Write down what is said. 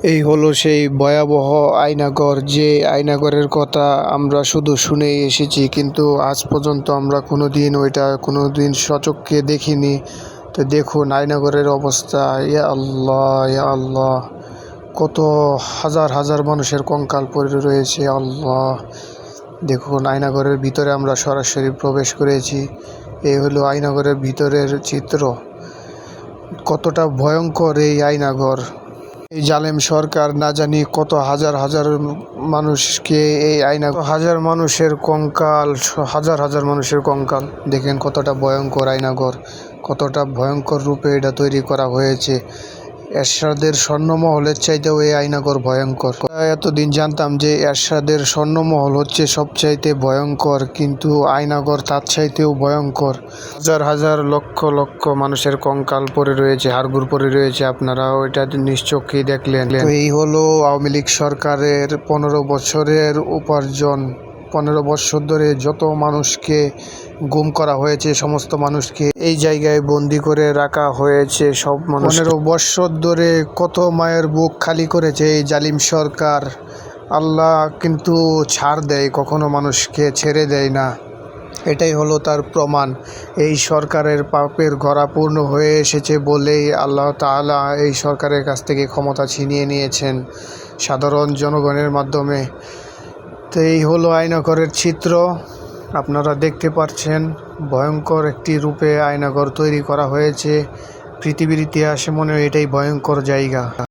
এই হলো সেই ভয়াবহ আয়নাগর, যে আয়নাগরের কথা আমরা শুধু শুনেই এসেছি, কিন্তু আজ পর্যন্ত আমরা কোনো দিন ওইটা কোনো দিন সচক্ষে দেখিনি। তো দেখুন আয়নাগরের অবস্থা, ইয়া আল্লাহ ইয়া আল্লাহ। কত হাজার হাজার মানুষের কঙ্কাল পড়ে রয়েছে আল্লাহ। দেখুন আয়নাগরের ভিতরে আমরা সরাসরি প্রবেশ করেছি। এই হলো আয়নাগরের ভিতরের চিত্র। কতটা ভয়ঙ্কর এই আয়নাঘর এই জালেম সরকার না জানি কত হাজার হাজার মানুষকে এই আয়না হাজার মানুষের কঙ্কাল, হাজার হাজার মানুষের কঙ্কাল। দেখেন কতটা ভয়ঙ্কর আয়নাঘর কতটা ভয়ঙ্কর রূপে এটা তৈরি করা হয়েছে। এরশাদের স্বর্ণমহলের চাইতেও এই আয়নাঘর ভয়ঙ্কর। এতদিন জানতাম যে এরশাদের স্বর্ণমহল হচ্ছে সবচাইতে ভয়ঙ্কর, কিন্তু আয়নাঘর তার চাইতেও ভয়ঙ্কর। হাজার হাজার লক্ষ লক্ষ মানুষের কঙ্কাল পরে রয়েছে, হাড়গুড় পরে রয়েছে আপনারা ওইটা নিশ্চয়ই দেখলেন। এই হলো আওয়ামী লীগ সরকারের পনেরো বছরের উপার্জন। পনেরো বছর ধরে যত মানুষকে গুম করা হয়েছে, সমস্ত মানুষকে এই জায়গায় বন্দি করে রাখা হয়েছে সব মানুষ পনেরো বছর ধরে কত মায়ের বুক খালি করেছে এই জালিম সরকার। আল্লাহ কিন্তু ছাড় দেয়, কখনো মানুষকে ছেড়ে দেয় না। এটাই হলো তার প্রমাণ। এই সরকারের পাপের গড়া পূর্ণ হয়ে এসেছে বলেই আল্লাহ তাআলা এই সরকারের কাছ থেকে ক্ষমতা ছিনিয়ে নিয়েছেন সাধারণ জনগণের মাধ্যমে। তো এই হলো আয়নাঘরের চিত্র। আপনারা দেখতে পাচ্ছেন, ভয়ঙ্কর একটি রূপে আয়নাঘর তৈরি করা হয়েছে। পৃথিবীর ইতিহাসে মনে হয় এটাই ভয়ঙ্কর জায়গা।